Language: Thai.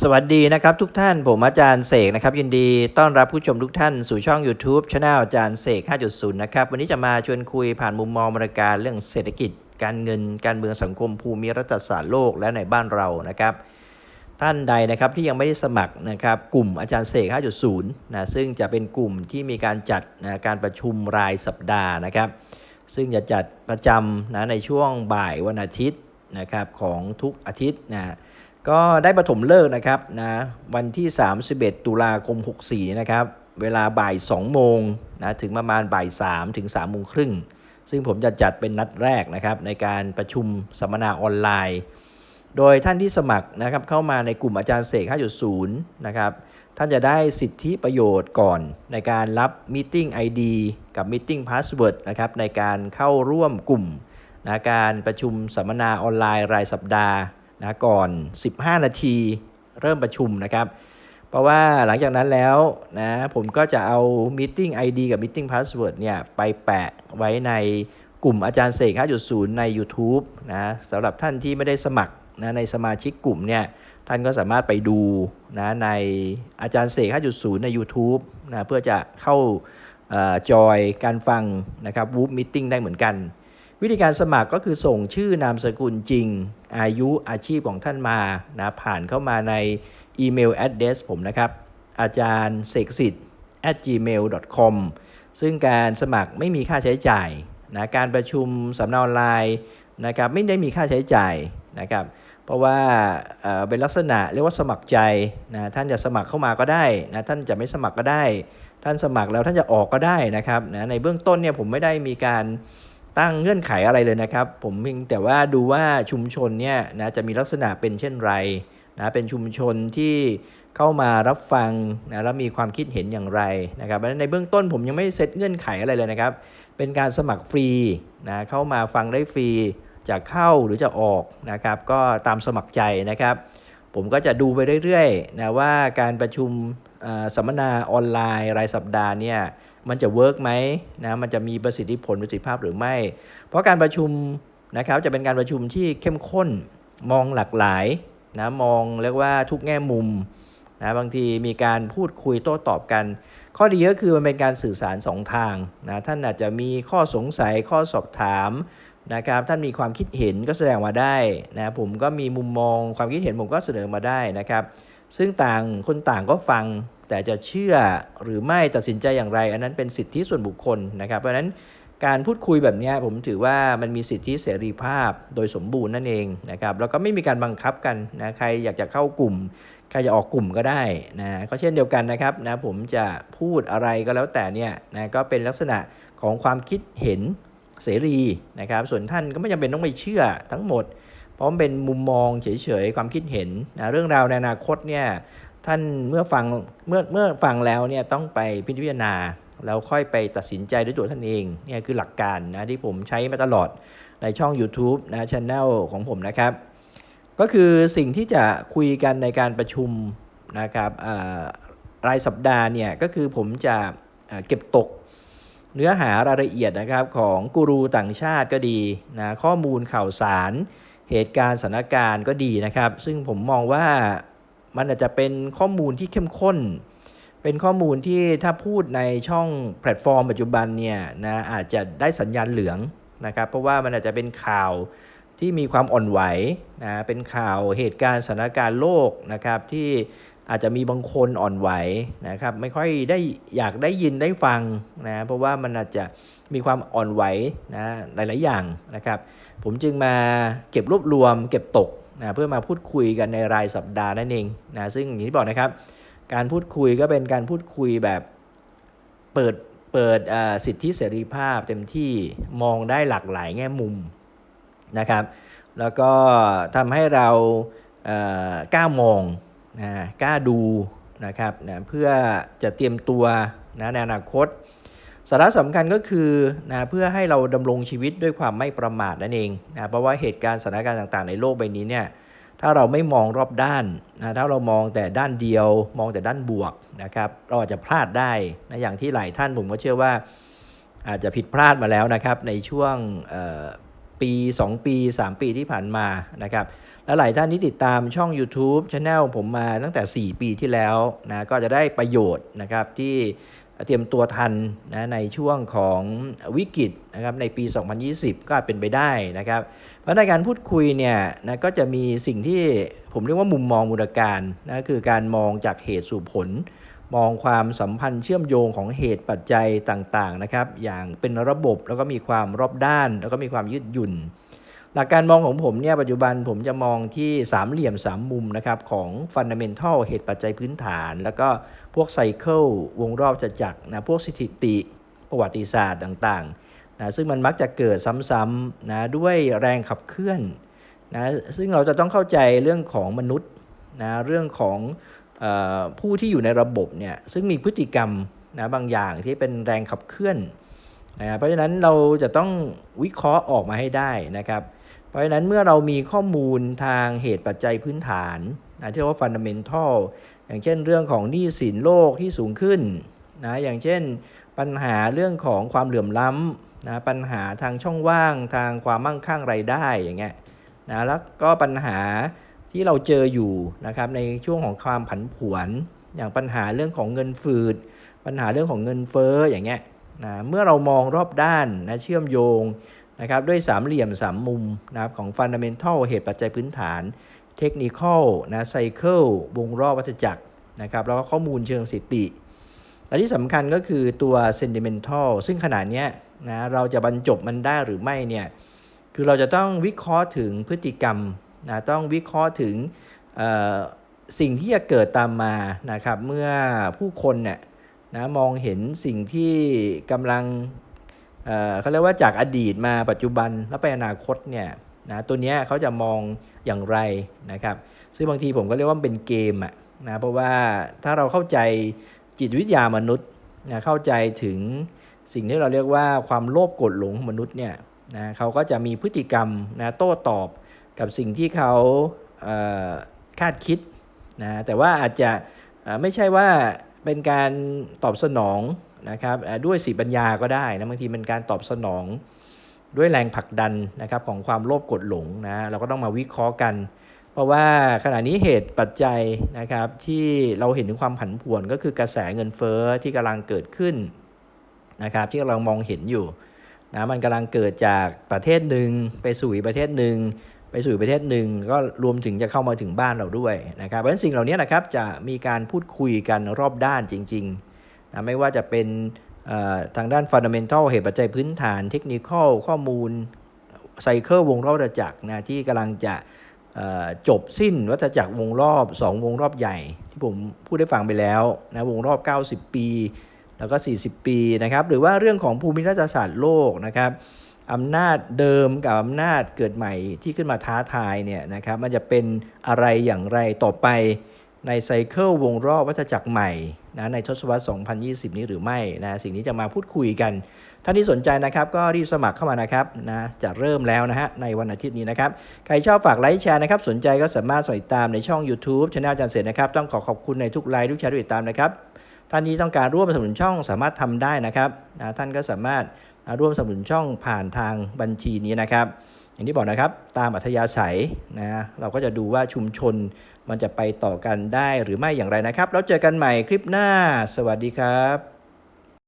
สวัสดีนะครับทุกท่านผมอาจารย์เสกนะครับยินดีต้อนรับผู้ชมทุกท่านสู่ช่อง YouTube Channel อาจารย์เสก 5.0 นะครับวันนี้จะมาชวนคุยผ่านมุมมองบรรกาศเรื่องเศรษฐกิจ การเงิน การเมืองสังคมภูมิรัฐศาสตร์โลกและในบ้านเรานะครับ ท่านใดนะครับที่ยังไม่ได้สมัครนะครับกลุ่มอาจารย์เสก 5.0 นะซึ่งจะเป็นกลุ่มที่มีการจัดนะการประชุมรายสัปดาห์นะครับ ซึ่งจะจัดประจำนะในช่วงบ่ายวันอาทิตย์นะครับของทุกอาทิตย์นะ ก็ได้ปฐมเลิกนะครับนะวันที่ 31 ตุลาคม 64 นะครับ เวลาบ่าย 2 โมงนะถึงประมาณบ่าย 3 ถึง 3 โมงครึ่ง ซึ่งผมจะจัดเป็นนัดแรกนะครับในการประชุมสัมมนาออนไลน์ โดยท่านที่สมัครนะครับเข้ามาในกลุ่มอาจารย์เสก 5.0 นะครับ ท่านจะได้สิทธิประโยชน์ก่อนในการรับ Meeting ID กับ Meeting Password นะครับในการเข้าร่วมกลุ่มนะการประชุมสัมมนาออนไลน์รายสัปดาห์ นะก่อน 15 นาทีเริ่มประชุมนะครับ เพราะว่าหลังจากนั้นแล้วนะผมก็จะเอา Meeting ID กับ Meeting Password เนี่ยไปแปะไว้ในกลุ่มอาจารย์เสก 5.0 ใน YouTube นะสำหรับท่านที่ไม่ได้สมัครนะในสมาชิกกลุ่มเนี่ยท่านก็สามารถไปดูนะในอาจารย์เสก 5.0 ใน YouTube นะเพื่อจะเข้าจอยการฟังนะครับวูฟมิ e ได้เหมือนกัน วิธีการสมัครก็คือส่งชื่อนามสกุลจริง อายุอาชีพของท่านมานะผ่านเข้ามาในอีเมล address ผมนะครับ อาจารย์เสกสิทธิ์ at gmail com ซึ่งการสมัครไม่มีค่าใช้จ่ายนะการประชุมสำนักออนไลน์นะครับไม่ได้มีค่าใช้จ่ายนะครับเพราะว่าเอ่อเป็นลักษณะเรียกว่าสมัครใจนะท่านจะสมัครเข้ามาก็ได้นะท่านจะไม่สมัครก็ได้ ท่านสมัครแล้วท่านจะออกก็ได้นะครับนะในเบื้องต้นเนี่ยผมไม่ได้มีการ ตั้งเงื่อนไขอะไรเลยนะครับ ผมเพียงแต่ว่าดูว่าชุมชนเนี่ยนะจะมีลักษณะเป็นเช่นไรนะเป็นชุมชนที่เข้ามารับฟังนะแล้วมีความคิดเห็นอย่างไรนะครับเพราะฉะนั้นในเบื้องต้นผมยังไม่เซตเงื่อนไขอะไรเลยนะครับ เป็นการสมัครฟรีนะเข้ามาฟังได้ฟรีจะเข้าหรือจะออกนะครับ ก็ตามสมัครใจนะครับ ผมก็จะดูไปเรื่อยๆนะว่าการประชุมสัมมนาออนไลน์รายสัปดาห์เนี่ย มันจะเวิร์กไหมนะมันจะมีประสิทธิผลประสิทธิภาพหรือไม่ เพราะการประชุมนะครับจะเป็นการประชุมที่เข้มข้นมองหลากหลายนะมองเรียกว่าทุกแง่มุมนะบางทีมีการพูดคุยโต้ตอบกัน ข้อดีก็คือมันเป็นการสื่อสารสองทางนะท่านอาจจะมีข้อสงสัยข้อสอบถาม นะครับท่านมีความคิดเห็นก็แสดงมาได้นะผมก็มีมุมมองความคิดเห็นผมก็เสนอมาได้นะครับ ซึ่งต่างคนต่างก็ฟัง แต่จะเชื่อหรือไม่ตัดสินใจอย่างไร อันนั้นเป็นสิทธิส่วนบุคคลนะครับ เพราะฉะนั้นการพูดคุยแบบนี้ผมถือว่ามันมีสิทธิเสรีภาพโดยสมบูรณ์นั่นเองนะครับแล้วก็ไม่มีการบังคับกันนะใครอยากจะเข้ากลุ่ม ใครจะออกกลุ่มก็ได้นะก็เช่นเดียวกันนะครับนะผมจะพูดอะไรก็แล้วแต่เนี่ยนะก็เป็นลักษณะของความคิดเห็น เสรีนะครับ ส่วนท่านก็ไม่จำเป็นต้องไปเชื่อทั้งหมด เพราะมันเป็นมุมมองเฉยๆความคิดเห็นนะเรื่องราวในอนาคตเนี่ยท่านเมื่อฟังเมื่อเมื่อฟังแล้วเนี่ยต้องไปพิจารณาแล้วค่อยไปตัดสินใจด้วยตัวท่านเองเนี่ยคือหลักการนะที่ผมใช้มาตลอดในช่อง YouTube นะช anel ของผมนะครับ ก็คือสิ่งที่จะคุยกันในการประชุมนะครับรายสัปดาห์เนี่ยก็คือผมจะเก็บตก เนื้อหารายละเอียดนะครับของกูรูต่างชาติก็ดีนะข้อมูลข่าวสาร เหตุการณ์สถานการณ์ก็ดีนะครับ ซึ่งผมมองว่ามันอาจจะเป็นข้อมูลที่เข้มข้น เป็นข้อมูลที่ถ้าพูดในช่องแพลตฟอร์มปัจจุบันเนี่ยนะอาจจะได้สัญญาณเหลืองนะครับเพราะว่ามันอาจจะเป็นข่าวที่มีความอ่อนไหวนะเป็นข่าวเหตุการณ์สถานการณ์โลกนะครับที่ อาจจะมีบางคนอ่อนไหวนะครับ ไม่ค่อยได้อยากได้ยินได้ฟังนะเพราะว่ามันอาจจะมีความอ่อนไหวนะหลาย ๆ อย่างนะครับ ผมจึงมาเก็บรวบรวม เก็บตกนะเพื่อมาพูดคุยกันในรายสัปดาห์นั่นเองนะซึ่งอย่างที่บอกนะครับ การพูดคุยก็เป็นการพูดคุยแบบเปิดเปิดอ่าสิทธิเสรีภาพเต็มที่มองได้หลากหลายแง่มุมนะครับ แล้วก็ทำให้เราเอ่อกล้ามอง นะกล้าดูนะครับนะเพื่อจะเตรียมตัวนะในอนาคต สาระสำคัญก็คือนะเพื่อให้เราดำรงชีวิตด้วยความไม่ประมาทนั่นเองนะเพราะว่าเหตุการณ์สถานการณ์ต่างๆ ในโลกใบนี้เนี่ยถ้าเราไม่มองรอบด้านนะถ้าเรามองแต่ด้านเดียว มองแต่ด้านบวกนะครับเราอาจจะพลาดได้นะอย่างที่หลายท่านผมก็เชื่อว่าอาจจะผิดพลาดมาแล้วนะครับในช่วง ปี 2 ปี 3 ปีที่ผ่านมานะครับและหลายท่านที่ติดตามช่อง YouTube Channel ผมมาตั้งแต่ 4 ปีที่แล้วนะก็จะได้ประโยชน์นะครับที่เตรียมตัวทันนะในช่วงของวิกฤตนะครับในปี 2020 ก็อาจเป็นไปได้นะครับ เพราะในการพูดคุยเนี่ยนะก็จะมีสิ่งที่ผมเรียกว่ามุมมองมูลการนะคือการมองจากเหตุสู่ผล มองความสัมพันธ์เชื่อมโยงของเหตุปัจจัยต่างๆนะครับอย่างเป็นระบบแล้วก็มีความรอบด้าน แล้วก็มีความยืดหยุ่น หลักการมองของผมเนี่ยปัจจุบันผมจะมองที่สามเหลี่ยมสามมุมนะครับของฟันดัมเ n ทัลเหตุปัจจัยพื้นฐาน แล้วก็พวกไซเคิลวงรอบจะจักรนะพวกสถิติ ประวัติศาสตร์ต่างๆนะซึ่งมันมักจะเกิดซ้ำๆนะด้วยแรงขับเคลื่อนนะซึ่งเราจะต้องเข้าใจเรื่องของมนุษย์นะเรื่องของ ผู้ที่อยู่ในระบบเนี่ยซึ่งมีพฤติกรรมนะบางอย่างที่เป็นแรงขับเคลื่อนนะเพราะฉะนั้นเราจะต้องวิเคราะห์ออกมาให้ได้นะครับ เพราะฉะนั้นเมื่อเรามีข้อมูลทางเหตุปัจจัยพื้นฐานนะที่เรียกว่าฟันดัมเ n ทัลอย่างเช่นเรื่องของหนี้สินโลกที่สูงขึ้นนะอย่างเช่นปัญหาเรื่องของความเหลื่อมล้ำนะปัญหาทางช่องว่างทางความมั่งคั่งรายได้อย่างเงี้ยนะแล้วก็ปัญหา ที่เราเจออยู่นะครับในช่วงของความผันผวน อย่างปัญหาเรื่องของเงินฝืด ปัญหาเรื่องของเงินเฟ้ออย่างเงี้ยนะเมื่อเรามองรอบด้านนะเชื่อมโยงนะครับด้วยสามเหลี่ยมสามมุมนะครับของฟันดัมเ n ทัลเหตุปัจจัยพื้นฐานเทคนิคอลนะไซเคิลวงรอบวัฏจักรนะครับแล้วก็ข้อมูลเชิงสถิติ และที่สำคัญก็คือตัว sentimental ซึ่งขนาดนี้ยนะเราจะบรรจบมันได้หรือไม่เนี่ยคือเราจะต้องวิเคราะห์ถึงพฤติกรรม นะต้องวิเคราะห์ถึงสิ่งที่จะเกิดตามมานะครับเมื่อผู้คนเนี่ยนะมองเห็นสิ่งที่กำลังเเขาเรียกว่าจากอดีตมาปัจจุบันแล้วไปอนาคตเนี่ยนะตัวนี้เขาจะมองอย่างไรนะครับซึ่งบางทีผมก็เรียกว่าเป็นเกมอะนะเพราะว่าถ้าเราเข้าใจจิตวิทยามนุษย์นะเข้าใจถึงสิ่งที่เราเรียกว่าความโลภโกรธหลงของมนุษย์เนี่ยนะเขาก็จะมีพฤติกรรมนะโต้ตอบ กับสิ่งที่เขาคาดคิดนะแต่ว่าอาจจะไม่ใช่ว่าเป็นการตอบสนองนะครับด้วยสีปัญญาก็ได้นะบางทีเป็นการตอบสนองด้วยแรงผลักดันนะครับของความโลภกดหลงนะเราก็ต้องมาวิเคราะห์กัน เพราะว่าขณะนี้เหตุปัจจัยนะครับที่เราเห็นถึงความผันผวนก็คือกระแสเงินเฟ้อที่กำลังเกิดขึ้นนะครับที่เรามองเห็นอยู่นะมันกำลังเกิดจากประเทศหนึ่งไปสู่อีกประเทศหนึ่ง ไปสู่ประเทศหนึ่งก็รวมถึงจะเข้ามาถึงบ้านเราด้วยนะครับเพราะฉะนั้นสิ่งเหล่านี้นะครับจะมีการพูดคุยกันรอบด้านจริงๆนะไม่ว่าจะเป็นทางด้านฟันดัมเ n ทัลเหตุปัจจัยพื้นฐานเทคนิคอลข้อมูลไซเคิลวงรอบวัฏจักรนะที่กำลังจะจบสิ้นวัฏจักรวงรอบ 2 วงรอบใหญ่ ที่ผมพูดได้ฟังไปแล้วนะวงรอบ 90 ปี แล้วก็ 40 ปีนะครับหรือว่าเรื่องของภูมิรัฐศาสตร์โลกนะครับ อำนาจเดิมกับอำนาจเกิดใหม่ที่ขึ้นมาท้าทายเนี่ยนะครับมันจะเป็นอะไรอย่างไรต่อไปในไซเคิลวงรอบวัฏจักรใหม่นะในทศวรรษ 2020 นี้หรือไม่นะสิ่งนี้จะมาพูดคุยกัน ท่านที่สนใจนะครับก็รีบสมัครเข้ามานะครับนะจะเริ่มแล้วนะฮะในวันอาทิตย์นี้นะครับ ใครชอบฝากไลค์แชร์นะครับ สนใจก็สามารถสมัครติดตามในช่อง YouTube ช anel อาจารย์เสร็จนะครับ ต้องขอขอบคุณในทุกไลค์ทุกแชร์ที่ติดตามนะครับ ท่านที่ต้องการร่วมสนับสนุนช่องสามารถทำได้นะครับนะท่านก็สามารถ ร่วมสนับสนุนช่องผ่านทางบัญชีนี้นะครับ อย่างที่บอกนะครับตามอัธยาศัยนะเราก็จะดูว่าชุมชนมันจะไปต่อกันได้หรือไม่อย่างไรนะครับ แล้วเจอกันใหม่คลิปหน้า สวัสดีครับ